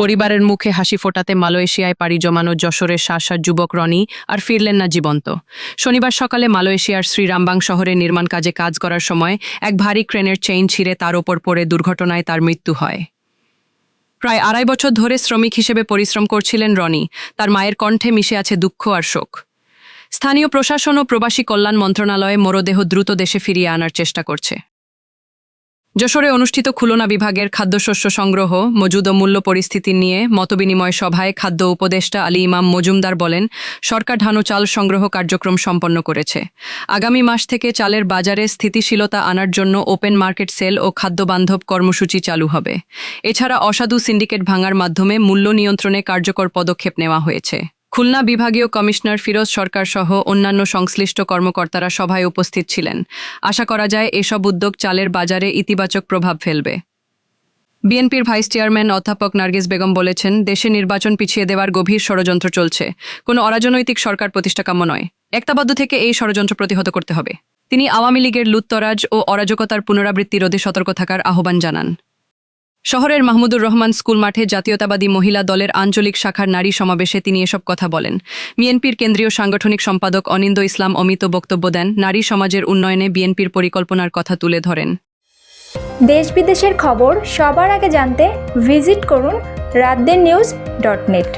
পরিবারের মুখে হাসি ফোটাতে মালয়েশিয়ায় পাড়ি জমানো যশোরের শাসার যুবক রনি আর ফিরলেন না জীবন্ত। শনিবার সকালে মালয়েশিয়ার শ্রীরামবাং শহরে নির্মাণ কাজে কাজ করার সময় এক ভারী ক্রেনের চেইন ছিঁড়ে তার ওপর পড়ে দুর্ঘটনায় তার মৃত্যু হয়। প্রায় আড়াই বছর ধরে শ্রমিক হিসেবে পরিশ্রম করছিলেন রনি। তার মায়ের কণ্ঠে মিশে আছে দুঃখ আর শোক। স্থানীয় প্রশাসন ও প্রবাসী কল্যাণ মন্ত্রণালয়ে মরদেহ দ্রুত দেশে ফিরিয়ে আনার চেষ্টা করছে। যশোরে অনুষ্ঠিত খুলনা বিভাগের খাদ্যশস্য সংগ্রহ, মজুদ ও মূল্য পরিস্থিতি নিয়ে মতবিনিময় সভায় খাদ্য উপদেষ্টা আলী ইমাম মজুমদার বলেন, সরকার ধান ও চাল সংগ্রহ কার্যক্রম সম্পন্ন করেছে। আগামী মাস থেকে চালের বাজারে স্থিতিশীলতা আনার জন্য ওপেন মার্কেট সেল ও খাদ্যবান্ধব কর্মসূচি চালু হবে। এছাড়া অসাধু সিন্ডিকেট ভাঙার মাধ্যমে মূল্য নিয়ন্ত্রণে কার্যকর পদক্ষেপ নেওয়া হয়েছে। খুলনা বিভাগীয় কমিশনার ফিরোজ সরকার সহ অন্যান্য সংশ্লিষ্ট কর্মকর্তারা সভায় উপস্থিত ছিলেন। আশা করা যায় এসব উদ্যোগ চালের বাজারে ইতিবাচক প্রভাব ফেলবে। বিএনপির ভাইস চেয়ারম্যান অধ্যাপক নার্গিস বেগম বলেছেন, দেশে নির্বাচন পিছিয়ে দেওয়ার গভীর ষড়যন্ত্র চলছে। কোনো অরাজনৈতিক সরকার প্রতিষ্ঠা কাম্য নয়। একতাবদ্ধ থেকে এই ষড়যন্ত্র প্রতিহত করতে হবে। তিনি আওয়ামী লীগের লুত্তরাজ ও অরাজকতার পুনরাবৃত্তি রোধে সতর্ক থাকার আহ্বান জানান। শহরের মাহমুদুর রহমান স্কুল মাঠে জাতীয়তাবাদী মহিলা দলের আঞ্চলিক শাখার নারী সমাবেশে তিনি এসব কথা বলেন। বিএনপির কেন্দ্রীয় সাংগঠনিক সম্পাদক অনিন্দ ইসলাম অমিত বক্তব্য দেন। নারী সমাজের উন্নয়নে বিএনপির পরিকল্পনার কথা তুলে ধরেন। দেশ বিদেশের খবর সবার আগে জানতে ভিজিট করুন রাতদের নিউজ ডট নেট।